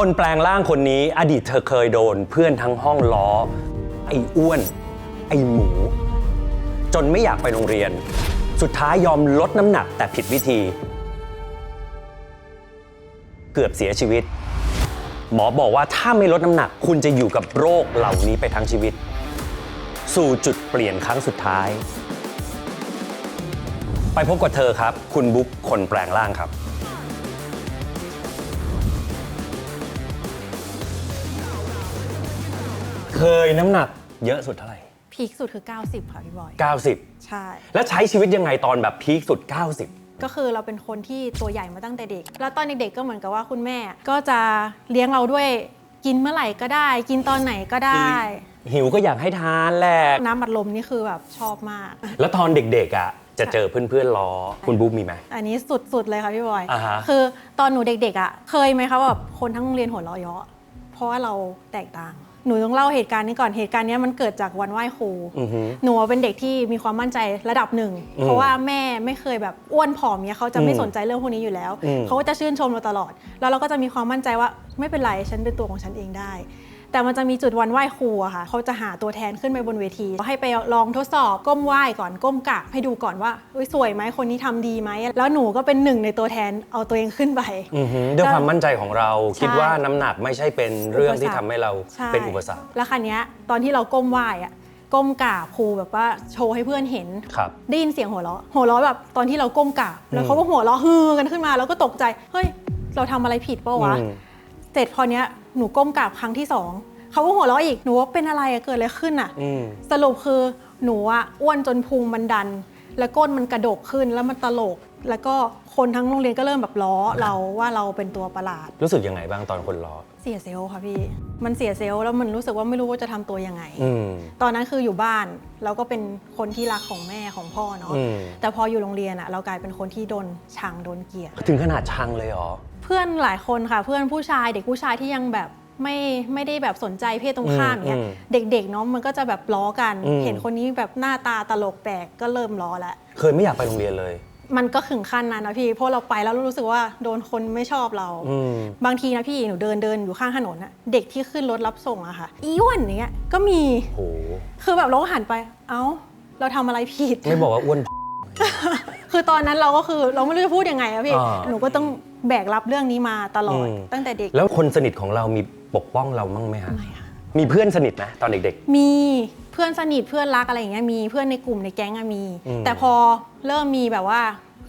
คนแปลงร่างคนนี้อดีตเธอเคยโดน เพื่อนทั้งห้องล้อ ไอ้อ้วน ไอ้หมู จนไม่อยากไปโรงเรียน สุดท้ายยอมลดน้ำหนักแต่ผิดวิธี เกือบเสียชีวิต หมอบอกว่าถ้าไม่ลดน้ำหนัก คุณจะอยู่กับโรคเหล่านี้ไปทั้งชีวิต สู่จุดเปลี่ยนครั้งสุดท้าย ไปพบกับเธอครับ คุณบุ๊คคนแปลงร่างครับ เคยน้ำหนักเยอะสุดเท่าไหร่ พีคสุดคือ 90 ค่ะพี่บอย 90 ใช่ แล้วใช้ชีวิตยังไงตอนแบบพีคสุด 90 ก็คือเราเป็นคนที่ตัวใหญ่มาตั้งแต่เด็ก แล้วตอนเด็กๆก็เหมือนกับว่าคุณแม่ ก็จะเลี้ยงเราด้วยกินเมื่อไหร่ก็ได้ กินตอนไหนก็ได้ หิวก็อยากให้ทานแหละ น้ำบัดลมนี่คือแบบชอบมาก แล้วตอนเด็กๆอะจะเจอเพื่อนๆล้อคุณบุ๊คมีไหม อันนี้สุดๆเลยค่ะพี่บอย อ่าฮะ คือตอนหนูเด็กๆอะ เคยไหมคะว่าแบบคนทั้งโรงเรียนหัวเราะเยาะเพราะว่าเราแตกต่าง หนูต้องเล่าเหตุการณ์นี้ก่อนเหตุการณ์เนี้ยมันเกิดจากวันไหว้ครูอือฮึหนูเป็นเด็กที่มีความมั่นใจระดับหนึ่งอืมเพราะว่าแม่ไม่เคยแบบอ้วนผอมเนี้ยเขาจะไม่อืมสนใจเรื่องพวกนี้อยู่แล้วอืมเขาก็จะชื่นชมเราตลอด แล้วเราก็จะมีความมั่นใจว่า ไม่เป็นไรฉันเป็นตัวของฉันเองได้ แต่มันจะมีจุดวันไหว้ครูอะค่ะเขาจะหาตัวแทนขึ้นไปบนเวทีให้ไปลองทดสอบก้มไหว้ก่อนก้มกราบให้ดูก่อนว่าเอ้ยสวยไหมคนนี้ทำดีไหมแล้วหนูก็เป็นหนึ่งในตัวแทนเอาตัวเองขึ้นไปอือฮึด้วยความมั่นใจของเราใช่คิดว่าน้ำหนักไม่ใช่เป็นเรื่องที่ทำให้เราใช่เป็นอุปสรรคแล้วคันนี้ยตอนที่เราก้มไหว้อะก้มกราบครูแบบว่าโชว์ให้เพื่อนเห็นครับได้ยินเสียงหัวเราะ หัวเราะแบบตอนที่เราก้มกราบแล้วเขาก็หัวเราะฮือกันขึ้นมา แล้วก็ตกใจ เฮ้ย เราทำอะไรผิดเปล่าวะอืม เสร็จพอเนี้ยหนูก้มกราบครั้งที่สองเขาก็หัวเราะอีกหนูว่าเป็นอะไรอะเกิดอะไรขึ้นอะอืมสรุปคือหนูอะอ้วนจนพุงมันดัน แล้วก้นมันกระดกขึ้นแล้วมันตลก แล้วก็คนทั้งโรงเรียนก็เริ่มแบบล้อเราว่าเราเป็นตัวประหลาด รู้สึกยังไงบ้างตอนคนล้อ เสียเซลล์ค่ะพี่ มันเสียเซลล์แล้วมันรู้สึกว่าไม่รู้ว่าจะทำตัวยังไง อืม ตอนนั้นคืออยู่บ้านเราก็เป็นคนที่รักของแม่ของพ่อเนาะอืม แต่พออยู่โรงเรียนอะเรากลายเป็นคนที่โดนชังโดนเกลียด ถึงขนาดชังเลยเหรอ เพื่อนหลายคนค่ะ เพื่อนผู้ชายเด็กผู้ชายที่ยังแบบไม่ไม่ได้แบบสนใจเพศตรงข้ามอย่างเงี้ยอืมเด็กๆเนาะมันก็จะแบบล้อกัน อืม เห็นคนนี้แบบหน้าตาตลกแปลกก็เริ่มล้อแล้ว เคยไม่อยากไปโรงเรียนเลย มันก็ถึงขั้นนั้นนะพี่ เพราะเราไปแล้วรู้สึกว่าโดนคนไม่ชอบเรา อืม บางทีนะพี่หนูเดินเดินอยู่ข้างถนนอะเด็กที่ขึ้นรถรับส่งอะค่ะ อีอ้วนอย่างเงี้ยก็มี โห คือแบบเราก็หันไป เอ้า เราทำอะไรผิด ไม่บอกว่าอ้วน คือตอนนั้นเราก็คือเราไม่รู้จะพูดยังไงอะพี่ อ่าหนูก็ต้องแบกรับเรื่องนี้มาตลอดอืม ตั้งแต่เด็กแล้วคนสนิทของเรามีปกป้องเรามั่งไหมฮะ ไม่ค่ะ มีเพื่อนสนิทไหมตอนเด็ก มีเพื่อนสนิทเพื่อนรักอะไรอย่างเงี้ยมีเพื่อนในกลุ่มในแก๊งอะมี อืม แต่พอเริ่มมีแบบว่า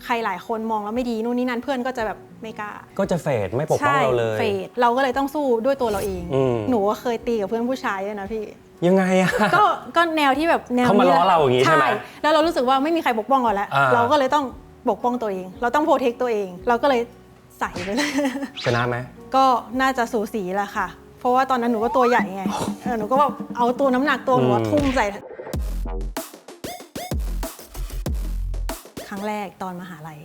ใครหลายคนมองแล้วไม่ดีนู่นนี่นั่นเพื่อนก็จะแบบไม่กล้าๆ ก็จะเฟดไม่ปกป้องใช่เราเลย เฟดเราก็เลยต้องสู้ด้วยตัวเราเอง อืม หนูก็เคยตีกับเพื่อนผู้ชายด้วยนะพี่ ยังไงอะ ก็ก็แนวที่แบบแนวเขามาล้อเราอย่างงี้ใช่ไหมแล้วเรารู้สึกว่าไม่มีใครปกป้องเราแล้ว อ่า เราก็เลยต้องปกป้องตัวเอง เราต้องโปรเทคตัวเอง เราก็เลยใส่ไปเลย ชนะไหมก็น่าจะสูสีแหละค่ะเพ ราะว่าตอนนั้นหนูก็ตัวใหญ่ไงเออหนูก็แบบเอาตัวน้ำหนักตัวหนูอะอืมทุ่มใส่ ครั้งแรกตอนมหาลัย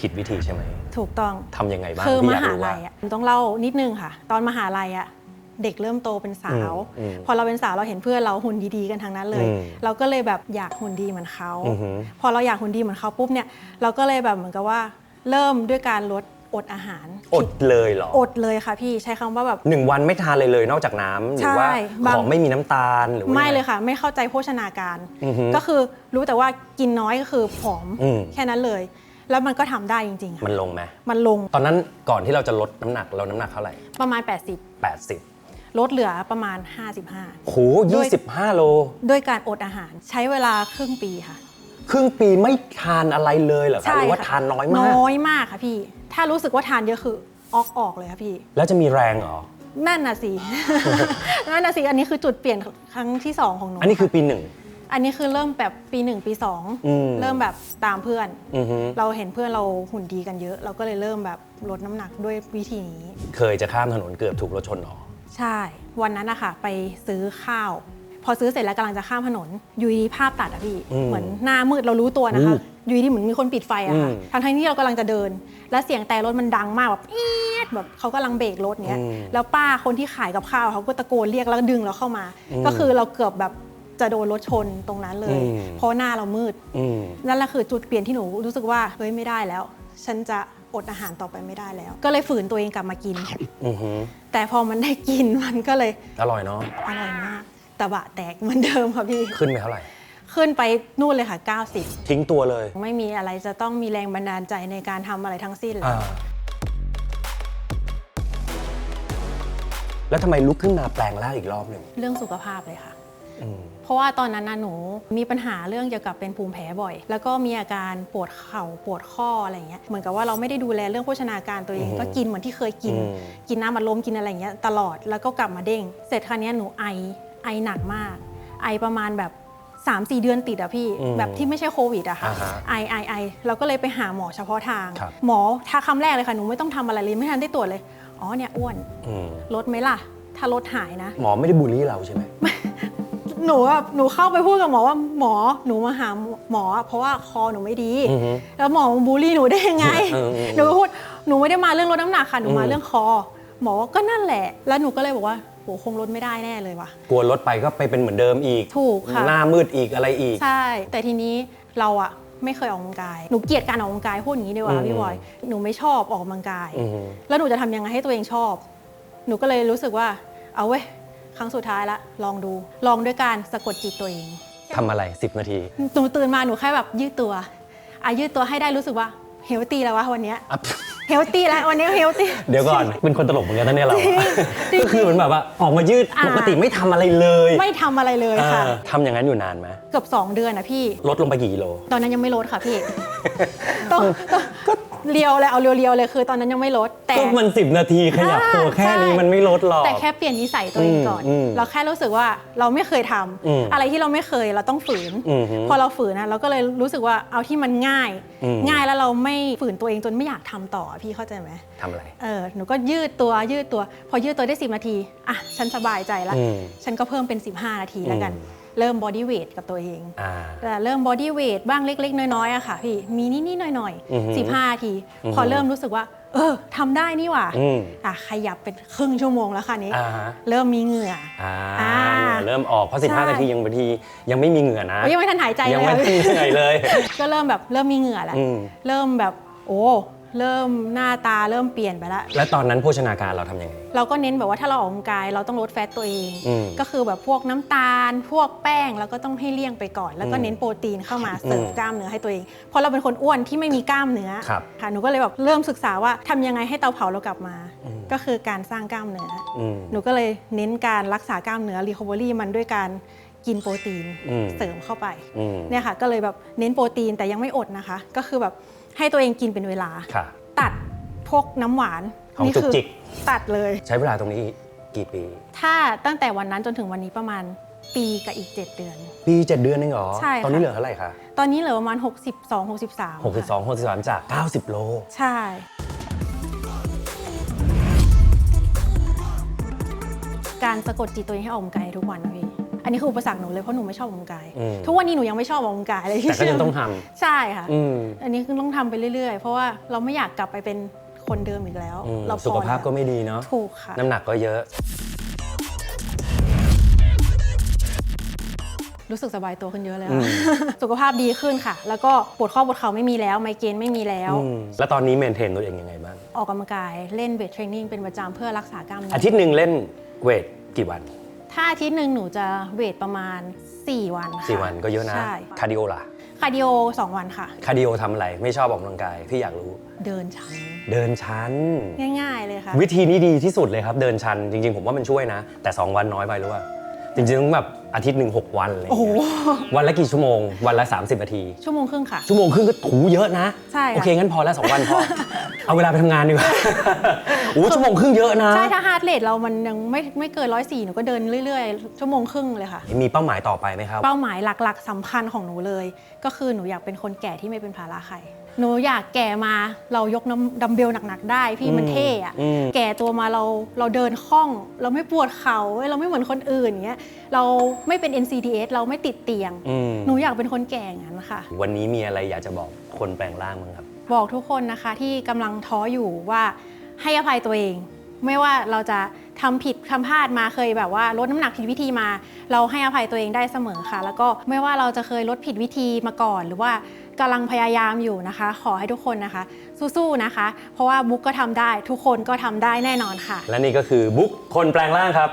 ผิดวิธีใช่ไหมถูกต้อง ทำยังไงบ้างคือพี่มอยากหารู้ลัว่ายอะต้องเล่านิดนึงค่ะ ตอนมหาลัยอะเด็กเริ่มโตเป็นสาวอืม พอเราเป็นสาวเราเห็นเพื่อนเราหุ่นดีๆกันทั้งนั้นเลย อืม เราก็เลยแบบอยากหุ่นดีเหมือนเขา อือหือ พอเราอยากหุ่นดีเหมือนเขาปุ๊บเนี่ยเราก็เลยแบบเหมือนกับว่าเริ่มด้วยการลด อดอาหารอดเลยเหรอ อดเลยค่ะพี่ใช้คำว่าแบบ หนึ่งวันไม่ทานเลยเลยนอกจากน้ำหรือว่าใช่บาง ของไม่มีน้ำตาลหรือว่าไม่งง เลยค่ะ ไม่เข้าใจโภชนาการ อือหือก็คือรู้แต่ว่ากินน้อยก็คือผอมอืม แค่นั้นเลย แล้วมันก็ทำได้จริงๆค่ะมันลงไหมมันลงตอนนั้นก่อนที่เราจะลดน้ำหนักเราน้ำหนักเท่าไหร่ ประมาณ 80 80ลดเหลือประมาณ 55 โหด้วย 25 โล ด้วยการอดอาหารใช้เวลาครึ่งปีค่ะ ครึ่งปีไม่ทานอะไรเลยเหรอคะหรือว่าค่ะทานน้อยมาก น้อยมากค่ะพี่ ถ้ารู้สึกว่าทานเยอะคือออกออกเลยค่ะพี่ แล้วจะมีแรงเหรอนั่นน่ะสิ นั่นน่ะสิ อันนี้คือจุดเปลี่ยนครั้งที่สองของหนู อันนี้คือปีหนึ่ง อันนี้คือเริ่มแบบปีหนึ่งปีสองอืมเริ่มแบบตามเพื่อนอือฮึเราเห็นเพื่อนเราหุ่นดีกันเยอะ เราก็เลยเริ่มแบบลดน้ำหนักด้วยวิธีนี้ เคยจะข้ามถนนเกือบถูกรถชนเหรอ ใช่ วันนั้นนะคะไปซื้อข้าว พอซื้อเสร็จแล้วกำลังจะข้ามถนนอยูดีภาพตัดอะพี่อืมเหมือนหน้ามืดเรารู้ตัวนะคะอืมอยูดีเหมือนมีคนปิดไฟอะค่ะอืมทั้งทั้งๆที่เรากำลังจะเดิน แล้วเสียงแต่รถมันดังมากแบบเอี๊ยดแบบเขากำลังเบรกรถเนี้ยอืมแล้วป้าคนที่ขายกับข้าวเขาก็ตะโกนเรียกแล้วก็ดึงเราเข้ามา อืมก็คือเราเกือบแบบจะโดนรถชนตรงนั้นเลย อืม เพราะหน้าเรามืด อืม นั่นแหละคือจุดเปลี่ยนที่หนูรู้สึกว่าเฮ้ยไม่ได้แล้ว ฉันจะอดอาหารต่อไปไม่ได้แล้ว ก็เลยฝืนตัวเองกลับมากิน อือฮึแต่พอมันได้กินมันก็เลยอร่อยเนาะอร่อยมาก ตะบะแตกเหมือนเดิมค่ะพี่ ขึ้นไปเท่าไหร่ ขึ้นไปนู่นเลยค่ะทิ้งตัวเลย90ไม่มีอะไรจะต้องมีแรงบันดาลใจในการทำอะไรทั้งสิ้นเลยอ่าแล้วทำไมลุกขึ้นมาแปลงร่างอีกรอบหนึ่งเรื่องสุขภาพเลยค่ะ อืมเพราะว่าตอนนั้นน่ะหนูมีปัญหาเรื่องเกี่ยวกับเป็นภูมิแพ้บ่อย แล้วก็มีอาการปวดเข่าปวดข้ออะไรเงี้ยเหมือนกับว่าเราไม่ได้ดูแลเรื่องโภชนาการตัวเองอืมก็กินเหมือนที่เคยกิน อืม กินน้ำมันลมกินอะไรเงี้ยตลอดแล้วก็กลับมาเด้ง เสร็จครั้นี้ยหนูไอ ไอหนักมาก ไอประมาณแบบ3-4เดือนติดอะพี่ อืมแบบที่ไม่ใช่โควิดอะค่ะอ่าฮะไอไอไอเราก็เลยไปหาหมอเฉพาะทาง ครับ หมอทักคำแรกเลยค่ะ หนูไม่ต้องทำอะไรเลยไม่ทันได้ตรวจเลย อ๋อเนี่ยอ้วนอืมลดไหมล่ะ ถ้าลดหายนะ หมอไม่ได้บูลลี่เราใช่ไหม หนูอะหนูเข้าไปพูดกับหมอว่าหมอหนูมาหาหมออะเพราะว่าคอหนูไม่ดี อือฮึแล้วหมอมาบูลลี่หนูได้ยังไง เออเออเออหนูก็พูดหนูไม่ได้มาเรื่องลดน้ำหนักค่ะหนูมาอืม เรื่องคอ หมอว่าก็นั่นแหละ แล้วหนูก็เลยบอกว่า โหคงลดไม่ได้แน่เลยว่ะ กลัวลดไปก็ไปเป็นเหมือนเดิมอีก ถูกค่ะ หน้ามืดอีกอะไรอีก ใช่ แต่ทีนี้เราอะไม่เคยออกกำลังกาย หนูเกลียดการออกกำลังกายพูดอย่างนี้ดีกว่าอืม พี่บอย หนูไม่ชอบออกกำลังกาย อืม แล้วหนูจะทำยังไงให้ตัวเองชอบ หนูก็เลยรู้สึกว่า เอาเว้ย ครั้งสุดท้ายละ ลองดู ลองด้วยการสะกดจิตตัวเอง ทำอะไร 10 นาทีหนูตื่นมาหนูแค่แบบยืดตัว อะยืดตัวให้ได้รู้สึกว่าเฮลตี้แล้ววะวันเนี้อะ เฮลตี้แล้ววันนี้เฮลตี้ เดี๋ยวก่อนเป็นคนตลกเหมือนกันนะเนี่ยเราจริง ก็คือเหมือนแบบว่าออกมายืดอ่าปกติไม่ทำอะไรเลยไม่ทำอะไรเลยค่ะ เออทำอย่างนั้นอยู่นานไหมเกือบ 2 เดือนนะพี่ ลดลงไปกี่กิโล ตอนนั้นยังไม่ลดค่ะพี่ ต้องต้องก็ เรียวเลยเอาเรียวๆเลยคือตอนนั้นยังไม่ลด แต่ ก็มัน 10 นาทีขยับตัวอ่าแค่นี้ใช่ มันไม่ลดหรอก แต่แค่เปลี่ยนนิสัยตัวเองก่อน อืมอืมเราแค่รู้สึกว่าเราไม่เคยทำอืมอะไรที่เราไม่เคยเราต้องฝืน อืมฮึพอเราฝืนนะเราก็เลยรู้สึกว่าเอาที่มันง่าย อืม ง่ายแล้วเราไม่ฝืนตัวเองจนไม่อยากทำต่อพี่เข้าใจไหมทำอะไร เออหนูก็ยืดตัวยืดตัว พอยืดตัวได้ 10 นาที อะ ฉันสบายใจแล้วอืม ฉันก็เพิ่มเป็น 15 นาทีแล้วกัน อืมเริ่มบอดี้เวทกับตัวเองอ่าแต่เริ่มบอดี้เวทบ้างเล็ก ๆ น้อยๆอะค่ะพี่มีนิดๆหน่อยอือหือๆ15นาทีอือหือพอเริ่มรู้สึกว่า เออทำได้นี่หว่าอืมอะขยับเป็นครึ่งชั่วโมงแล้วค่ะนี้อ่าฮะเริ่มมีเหงื่ออ่าอ่าเหงื่อเริ่มออกเพราะใช่15นาทียังบางทียังไม่มีเหงื่อนะโอ้ยยังไม่ทันหายใจยัเลยไม่ค่ะได้พี่เหนื่อยเลย ก็เริ่มแบบเริ่มมีเหงื่อแล้วอืมเริ่มแบบโอ้ เริ่มหน้าตาเริ่มเปลี่ยนไปแล้ว แล้วตอนนั้นโภชนาการเราทำยังไง เราก็เน้นแบบว่าถ้าเราออกกำลังกายเราต้องลดแฟตตัวเอง อืม ก็คือแบบพวกน้ำตาล พวกแป้งเราก็ต้องให้เลี่ยงไปก่อน แล้วก็อืมเน้นโปรตีนเข้ามาเสริมอืมกล้ามเนื้อให้ตัวเอง เพราะเราเป็นคนอ้วนที่ไม่มีกล้ามเนื้อครับค่ะหนูก็เลยแบบเริ่มศึกษาว่าทำยังไงให้เตาเผาเรากลับมา อืม ก็คือการสร้างกล้ามเนื้อ อืม หนูก็เลยเน้นการรักษากล้ามเนื้อรีคอเวอรี่มันด้วยการกินโปรตีนอืม เสริมเข้าไป อืม เนี่ยค่ะก็เลยแบบเน้นโปรตีนแต่ยังไม่อดนะคะ ก็คือแบบ ให้ตัวเองกินเป็นเวลา ค่ะ ตัดพวกน้ำหวานของนี่จุกจิก ตัดเลย ใช้เวลาตรงนี้กี่ปี ถ้าตั้งแต่วันนั้นจนถึงวันนี้ประมาณปีกับอีก 7 เดือน ปีเจ็ดเดือนเองเหรอ ใช่ค่ะ ตอนนี้เหลือเท่าไหร่คะตอนนี้เหลือประมาณ 62 63 62 63จาก 90 โลใช่ การสะกดจิตตัวเองให้ออกกำลังกายทุกวันนะพี่ อันนี้คืออุปสรรคหนูเลยเพราะหนูไม่ชอบออกกำลังกาย อืม ทุกวันนี้หนูยังไม่ชอบออกกำลังกายเลยแต่ก็ยังต้องทใช่ค่ะำอืมอันนี้คือต้องทำไปเรื่อยๆ เพราะว่าเราไม่อยากกลับไปเป็นคนเดิมอีกแล้ว อืมเราพอสุขภาพแล้วก็ไม่ดีเนาะ ถูกค่ะ น้ำหนักก็เยอะ รู้สึกสบายตัวขึ้นเยอะเลยอืค่ะม สุขภาพดีขึ้นค่ะ แล้วก็ปวดข้อปวดเข่าไม่มีแล้ว ไมเกรนไม่มีแล้ว อืมแล้วตอนนี้เมนเทนตัวเองยังไงบ้าง ออกกำลังกายเล่นเวทเทรนนิ่งเป็นประจำเพื่อรักษากล้ามเนื้อาทิตย์หนึ่งเล่นเวทกี่วัน ถ้าอาทิตย์หนึ่งหนูจะเวทประมาณ 4 วันค่ะสี่วันก็เยอะนะ ใช่คาร์ดิโอล่ะ คาร์ดิโอ2วันค่ะ คาร์ดิโอทำอะไร ไม่ชอบออกกำลังกาย พี่อยากรู้ เดินชันเดินชัน ง่าย ๆ เลยค่ะ วิธีนี้ดีที่สุดเลยครับ เดินชัน จริง ๆ ผมว่ามันช่วยนะ แต่ 2 วันน้อยไปหรือว่า จริงๆต้องแบบ อาทิตย์หนึ่งหกวันอะไรอย่างโอ้โหเงี้ยวันละกี่ชั่วโมง วันละ 30นาที ชั่วโมงครึ่งค่ะ ชั่วโมงครึ่งก็ถูเยอะนะ ใช่ค่ะโอเค งั้นพอแล้วสองวันพอ เอาเวลาไปทำงานดีกว่าโอ้ชั่วโมงครึ่งเยอะนะ ใช่ ถ้าฮาร์ดเรทเรามันยังไม่ไม่เกินร้อยสี่หนูก็เดินเรื่อยๆ ชั่วโมงครึ่งเลยค่ะ มีเป้าหมายต่อไปไหมครับ เป้าหมายหลักๆสำคัญของหนูเลย ก็คือหนูอยากเป็นคนแก่ที่ไม่เป็นภาระใคร หนูอยากแก่มาเรายกน้ำดัมเบลหนักๆ ได้พี่มันเท่อะอืม แก่ตัวมาเราเราเดินคล่อง เราไม่ปวดเข่าเว้ยเราไม่เหมือนคนอื่นอย่างเงี้ยเราไม่เป็น NCDS เราไม่ติดเตียง อืมหนูอยากเป็นคนแก่อย่างนั้นค่ะ วันนี้มีอะไรอยากจะบอกคนแปลงร่างมั้างครับ บอกทุกคนนะคะที่กำลังท้ออยู่ว่าให้อภัยตัวเอง ไม่ว่าเราจะทำผิดทำพลาดมาเคยแบบว่าลดน้ำหนักผิดวิธีมา เราให้อภัยตัวเองได้เสมอค่ะ แล้วก็ไม่ว่าเราจะเคยลดผิดวิธีมาก่อน หรือว่า กำลังพยายามอยู่นะคะ ขอให้ทุกคนนะคะ สู้ๆนะคะ เพราะว่าบุ๊กก็ทำได้ทุกคนก็ทำได้แน่นอนค่ะ และนี่ก็คือบุ๊กคนแปลงร่างครับ